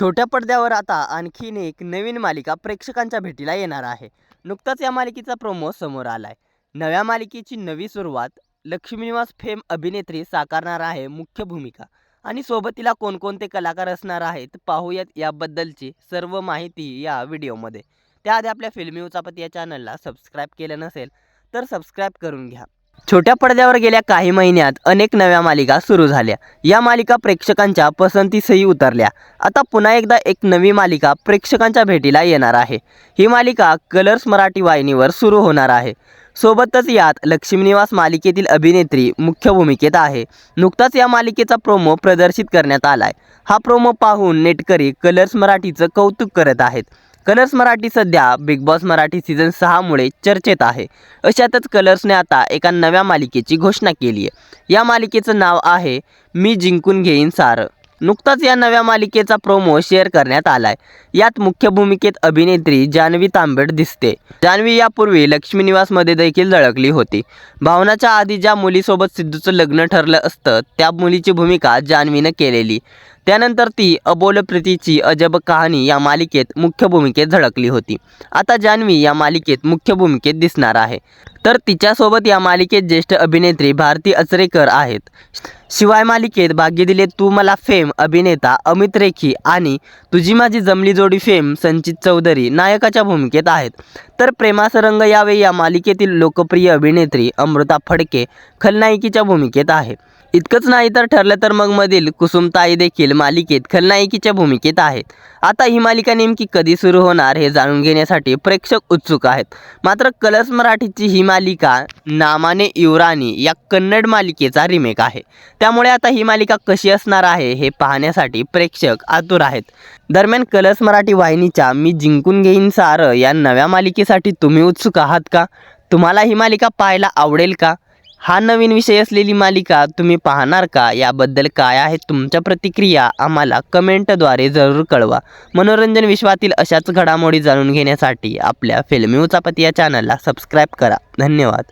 छोट्या पडद्यावर आता आणखीन एक नवीन मालिका प्रेक्षकांच्या भेटीला येणार आहे. नुकताच या मालिकेचा प्रोमो समोर आलाय. नव्या मालिकेची नवी सुरुवात लक्ष्मीनिवास फेम अभिनेत्री साकारणार आहे मुख्य भूमिका. आणि सोबतीला कोणकोणते कलाकार असणार आहेत पाहूयात याबद्दलची सर्व माहिती या व्हिडिओमध्ये. त्याआधी आपल्या फिल्मी उचापती या चॅनलला सबस्क्राईब केलं नसेल तर सबस्क्राईब करून घ्या. छोट्या पडद्यावर गेल्या काही महिन्यात अनेक नव्या मालिका सुरू झाल्या. या मालिका प्रेक्षकांच्या पसंतीसही उतरल्या. आता पुन्हा एकदा एक नवी मालिका प्रेक्षकांच्या भेटीला येणार आहे. ही मालिका कलर्स मराठी वाहिनीवर सुरू होणार आहे. सोबतच यात लक्ष्मीनिवास मालिकेतील अभिनेत्री मुख्य भूमिकेत आहे. नुकताच या मालिकेचा प्रोमो प्रदर्शित करण्यात आलाय. हा प्रोमो पाहून नेटकरी कलर्स मराठीचं कौतुक करत आहेत. कलर्स मराठी सध्या बिग बॉस मराठी सीझन सहामुळे चर्चेत आहे. अशातच कलर्सने आता एका नव्या मालिकेची घोषणा केली आहे या मालिकेचं नाव आहे मी जिंकून घेईन सारं. नुकताच या नव्या मालिकेचा प्रोमो शेअर करण्यात आलाय. यात मुख्य भूमिकेत अभिनेत्री जान्हवी तांबेड दिसते. जान्हवी यापूर्वी लक्ष्मी निवासमध्ये देखील झळकली होती. भावनाच्या आधी ज्या मुलीसोबत सिद्धूचं लग्न ठरलं असतं त्या मुलीची भूमिका जान्हवीनं केलेली. त्यानंतर ती अबोल प्रीतीची अजब कहाणी या मालिकेत मुख्य भूमिकेत झळकली होती. आता जान्हवी या मालिकेत मुख्य भूमिकेत दिसणार आहे. तर तिच्यासोबत या मालिकेत ज्येष्ठ अभिनेत्री भारती अचरेकर आहेत. शिवाय मालिकेत भाग्य दिले तू मला फेम अभिनेता अमित रेखी आणि तुझी माझी जमली जोडी फेम संचित चौधरी नायकाच्या भूमिकेत आहेत. तर प्रेमासरंग यावेळी या मालिकेतील लोकप्रिय अभिनेत्री अमृता फडके खलनायिकेच्या भूमिकेत आहे. इतकंच नाही तर ठरलं तर मग मधील कुसुमताई देखील मालिकेत खलनायिकेच्या भूमिकेत आहेत. आता ही मालिका नेमकी कधी सुरू होणार हे जाणून घेण्यासाठी प्रेक्षक उत्सुक आहेत. मात्र कलर्स मराठीची ही मालिका नामाने युवराणी या कन्नड मालिकेचा रिमेक आहे. त्यामुळे आता ही मालिका कशी असणार आहे हे पाहण्यासाठी प्रेक्षक आतुर आहेत. दरम्यान कलर्स मराठी वाहिनीच्या मी जिंकून घेईन सारं या नव्या मालिकेसाठी तुम्ही उत्सुक आहात का? तुम्हाला ही मालिका पाहायला आवडेल का? हा नवीन विषय असलेली मालिका तुम्ही पाहणार का? याबद्दल काय आहेत तुमच्या प्रतिक्रिया? आम्हाला कमेंटद्वारे जरूर कळवा. मनोरंजन विश्वातील अशाच घडामोडी जाणून घेण्यासाठी आपल्या फिल्मी उचापती या चॅनलला सबस्क्राईब करा. धन्यवाद.